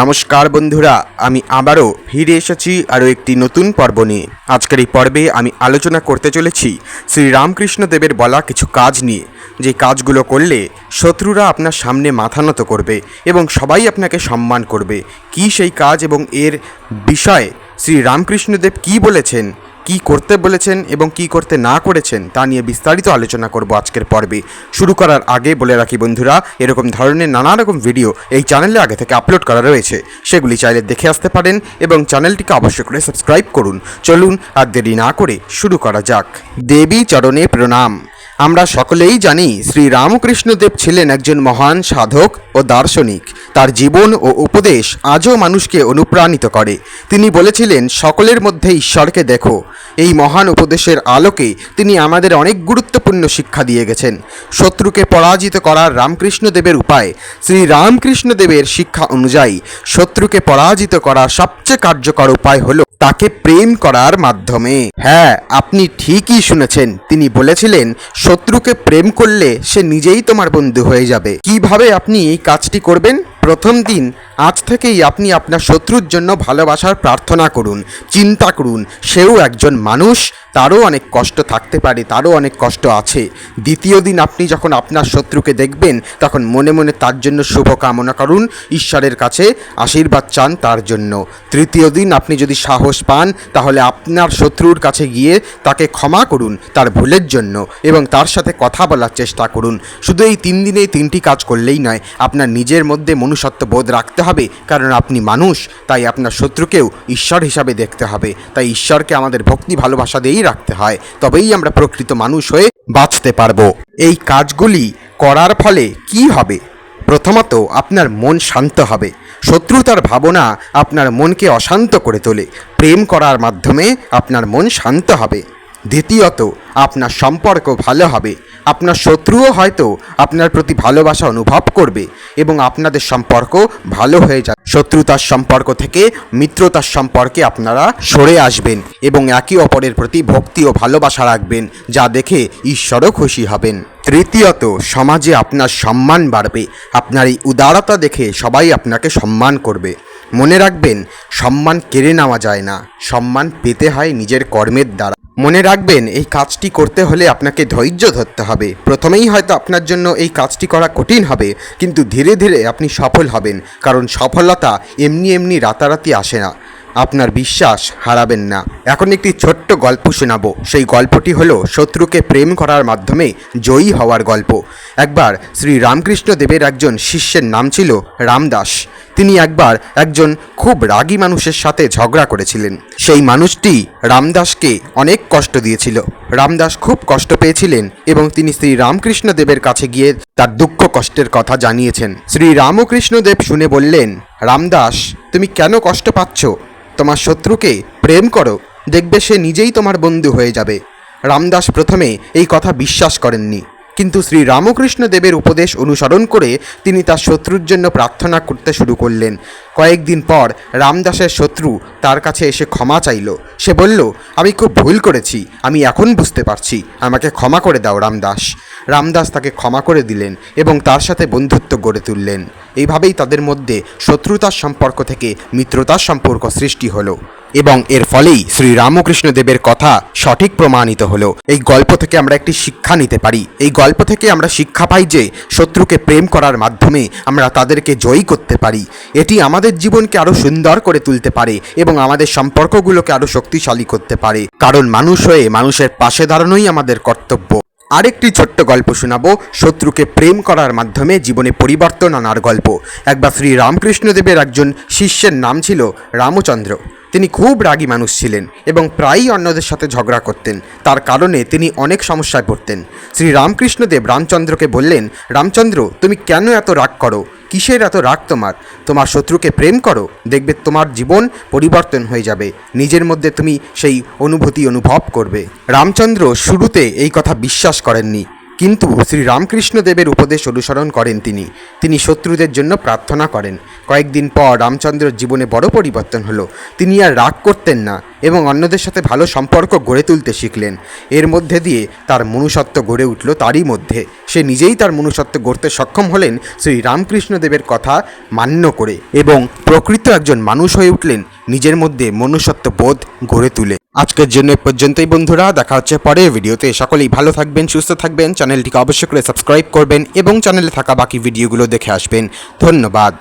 নমস্কার বন্ধুরা, আমি আবারও ফিরে এসেছি আরও একটি নতুন পর্ব নিয়ে। আজকের এই পর্বে আমি আলোচনা করতে চলেছি শ্রী রামকৃষ্ণ দেবের বলা কিছু কাজ নিয়ে। যে কাজগুলো করলে শত্রুরা আপনার সামনে মাথা নত করবে এবং সবাই আপনাকে সম্মান করবে। কি সেই কাজ এবং এর বিষয়ে শ্রী রামকৃষ্ণদেব কি বলেছেন? কি করতে বলেছেন এবং কি করতে না করেছেন তা নিয়ে বিস্তারিত আলোচনা করব আজকের পর্বে। শুরু করার আগে বলে রাখি বন্ধুরা, এরকম ধরনের নানা রকম ভিডিও এই চ্যানেলে আগে থেকে আপলোড করা রয়েছে। সেগুলি চাইলে দেখে আসতে পারেন এবং চ্যানেলটিকে অবশ্যই করে সাবস্ক্রাইব করুন। চলুন আর দেরি না করে শুরু করা যাক। দেবী চরণে প্রণাম। আমরা সকলেই জানি শ্রী রামকৃষ্ণদেব ছিলেন একজন মহান সাধক ও দার্শনিক। তার জীবন ও উপদেশ আজও মানুষকে অনুপ্রাণিত করে। তিনি বলেছিলেন, সকলের মধ্যে ঈশ্বরকে দেখো। এই মহান উপদেশের আলোকে তিনি আমাদের অনেক গুরুত্বপূর্ণ শিক্ষা দিয়ে গেছেন। শত্রুকে পরাজিত করার রামকৃষ্ণদেবের উপায়, শ্রী রামকৃষ্ণদেবের শিক্ষা অনুযায়ী শত্রুকে পরাজিত করার সবচেয়ে কার্যকর উপায় হলো তাকে প্রেম করার মাধ্যমে। হ্যাঁ আপনি ঠিকই শুনেছেন। তিনি বলেছিলেন, শত্রুকে প্রেম করলে সে নিজেই তোমার বন্ধু হয়ে যাবে। কীভাবে আপনি এই কাজটি করবেন? প্রথম দিন, আজ থেকেই আপনি আপনার শত্রুর জন্য ভালোবাসার প্রার্থনা করুন, চিন্তা করুন, সেও একজন মানুষ তারও অনেক কষ্ট থাকতে পারে, তারও অনেক কষ্ট আছে। দ্বিতীয় দিন আপনি যখন আপনার শত্রুকে দেখবেন, তখন মনে মনে তার জন্য শুভ কামনা করুন, ঈশ্বরের কাছে আশীর্বাদ চান তার জন্য। তৃতীয় দিন আপনি যদি সাহস পান, তাহলে আপনার শত্রুর কাছে গিয়ে তাকে ক্ষমা করুন তার ভুলের জন্য এবং তার সাথে কথা বলার চেষ্টা করুন। শুধু এই তিন দিনে তিনটি কাজ করলেই নয়, আপনার নিজের মধ্যে মনুষ্যত্ব বোধ রাখতে হবে, কারণ আপনি মানুষ, তাই আপনার শত্রুকেও ঈশ্বর হিসাবে দেখতে হবে। তাই ঈশ্বরকে আমাদের ভক্তি ভালোবাসা দিয়েই রাখতে হয়, তবেই আমরা প্রকৃত মানুষ হয়ে বাঁচতে পারব। এই কাজগুলি করার ফলে কি হবে? প্রথমত, আপনার মন শান্ত হবে। শত্রুতার ভাবনা আপনার মনকে অশান্ত করে তোলে। প্রেম করার মাধ্যমে আপনার মন শান্ত হবে। দ্বিতীয়ত, আপনার সম্পর্ক ভালো হবে। আপনার শত্রুও হয়তো আপনার প্রতি ভালোবাসা অনুভব করবে এবং আপনাদের সম্পর্ক ভালো হয়ে যাবে। শত্রুতার সম্পর্ক থেকে মিত্রতার সম্পর্কে আপনারা সরে আসবেন এবং একে অপরের প্রতি ভক্তি ও ভালোবাসা রাখবেন, যা দেখে ঈশ্বরও খুশি হবেন। তৃতীয়ত, সমাজে আপনার সম্মান বাড়বে। আপনার এই উদারতা দেখে সবাই আপনাকে সম্মান করবে। মনে রাখবেন, সম্মান কেড়ে নেওয়া যায় না। সম্মান পেতে হয় নিজের কর্মের দ্বারা। মনে রাখবেন, এই কাজটি করতে হলে আপনাকে ধৈর্য ধরতে হবে। প্রথমেই হয়তো আপনার জন্য এই কাজটি করা কঠিন হবে, কিন্তু ধীরে ধীরে আপনি সফল হবেন, কারণ সফলতা এমনি এমনি রাতারাতি আসে না। আপনার বিশ্বাস হারাবেন না। এখন একটি ছোট্ট গল্প শোনাবো। সেই গল্পটি হলো শত্রুকে প্রেম করার মাধ্যমে জয়ী হওয়ার গল্প। একবার শ্রী রামকৃষ্ণ দেবের একজন শিষ্যের নাম ছিল রামদাস। তিনি একবার একজন খুব রাগী মানুষের সাথে ঝগড়া করেছিলেন। সেই মানুষটি রামদাসকে অনেক কষ্ট দিয়েছিল। রামদাস খুব কষ্ট পেয়েছিলেন এবং তিনি শ্রী রামকৃষ্ণ দেবের কাছে গিয়ে তার দুঃখ কষ্টের কথা জানিয়েছেন। শ্রী রামকৃষ্ণ দেব শুনে বললেন, রামদাস, তুমি কেন কষ্ট পাচ্ছ? তোমার শত্রুকে প্রেম করো, দেখবে সে নিজেই তোমার বন্ধু হয়ে যাবে। রামদাস প্রথমে এই কথা বিশ্বাস করেননি। কিন্তু শ্রী রামকৃষ্ণ দেবের উপদেশ অনুসরণ করে তিনি তার শত্রুর জন্য প্রার্থনা করতে শুরু করলেন। কয়েকদিন পর রামদাসের শত্রু তার কাছে এসে ক্ষমা চাইল। সে বলল, আমি খুব ভুল করেছি, আমি এখন বুঝতে পারছি। আমাকে ক্ষমা করে দাও রামদাস। রামদাস তাকে ক্ষমা করে দিলেন এবং তার সাথে বন্ধুত্ব গড়ে তুললেন। এইভাবেই তাদের মধ্যে শত্রুতার সম্পর্ক থেকে মিত্রতার সম্পর্ক সৃষ্টি হলো। এবং এর ফলেই শ্রী রামকৃষ্ণ দেবের কথা সঠিক প্রমাণিত হলো। এই গল্প থেকে আমরা একটি শিক্ষা নিতে পারি। এই গল্প থেকে আমরা শিক্ষা পাই যে শত্রুকে প্রেম করার মাধ্যমে আমরা তাদেরকে জয়ী করতে পারি। এটি আমাদের জীবনকে আরও সুন্দর করে তুলতে পারে এবং আমাদের সম্পর্কগুলোকে আরও শক্তিশালী করতে পারে। কারণ মানুষ হয়ে মানুষের পাশে দাঁড়ানোই আমাদের কর্তব্য। আরেকটি ছোট্ট গল্প শোনাবো, শত্রুকে প্রেম করার মাধ্যমে জীবনে পরিবর্তন আনার গল্প। একবার শ্রী রামকৃষ্ণদেবের একজন শিষ্যের নাম ছিল রামচন্দ্র। তিনি খুব রাগী মানুষ ছিলেন এবং প্রায়ই অন্যদের সাথে ঝগড়া করতেন। তার কারণে তিনি অনেক সমস্যায় পড়তেন। শ্রী রামকৃষ্ণদেব রামচন্দ্রকে বললেন, রামচন্দ্র, তুমি কেন এত রাগ করো? কিসের এত রাগ তোমার? তোমার শত্রুকে প্রেম করো, দেখবে তোমার জীবন পরিবর্তন হয়ে যাবে। নিজের মধ্যে তুমি সেই অনুভূতি অনুভব করবে। রামচন্দ্র শুরুতে এই কথা বিশ্বাস করেননি। কিন্তু শ্রী রামকৃষ্ণ দেবের উপদেশ অনুসরণ করেন তিনি। তিনি শত্রুদের জন্য প্রার্থনা করেন। কয়েকদিন পর রামচন্দ্রের জীবনে বড় পরিবর্তন হলো। তিনি আর রাগ করতেন না। এবং অন্যদের সাথে ভালো সম্পর্ক গড়ে তুলতে শিখলেন। এর মধ্যে দিয়ে তার মনুষ্যত্ব গড়ে উঠল তারই মধ্যে। সে নিজেই তার মনুষ্যত্ব গড়তে সক্ষম হলেন শ্রী রামকৃষ্ণ দেবের কথা মান্য করে এবং প্রকৃত একজন মানুষ হয়ে উঠলেন নিজের মধ্যে মনুষ্যত্ব বোধ গড়ে তুলে। আজকের জন্য পর্যন্তই বন্ধুরা, দেখা হচ্ছে পরের ভিডিওতে। সকলেই ভালো থাকবেন, সুস্থ থাকবেন। চ্যানেলটিকে অবশ্যই করে সাবস্ক্রাইব করবেন এবং চ্যানেলে থাকা বাকি ভিডিওগুলো দেখে আসবেন। ধন্যবাদ।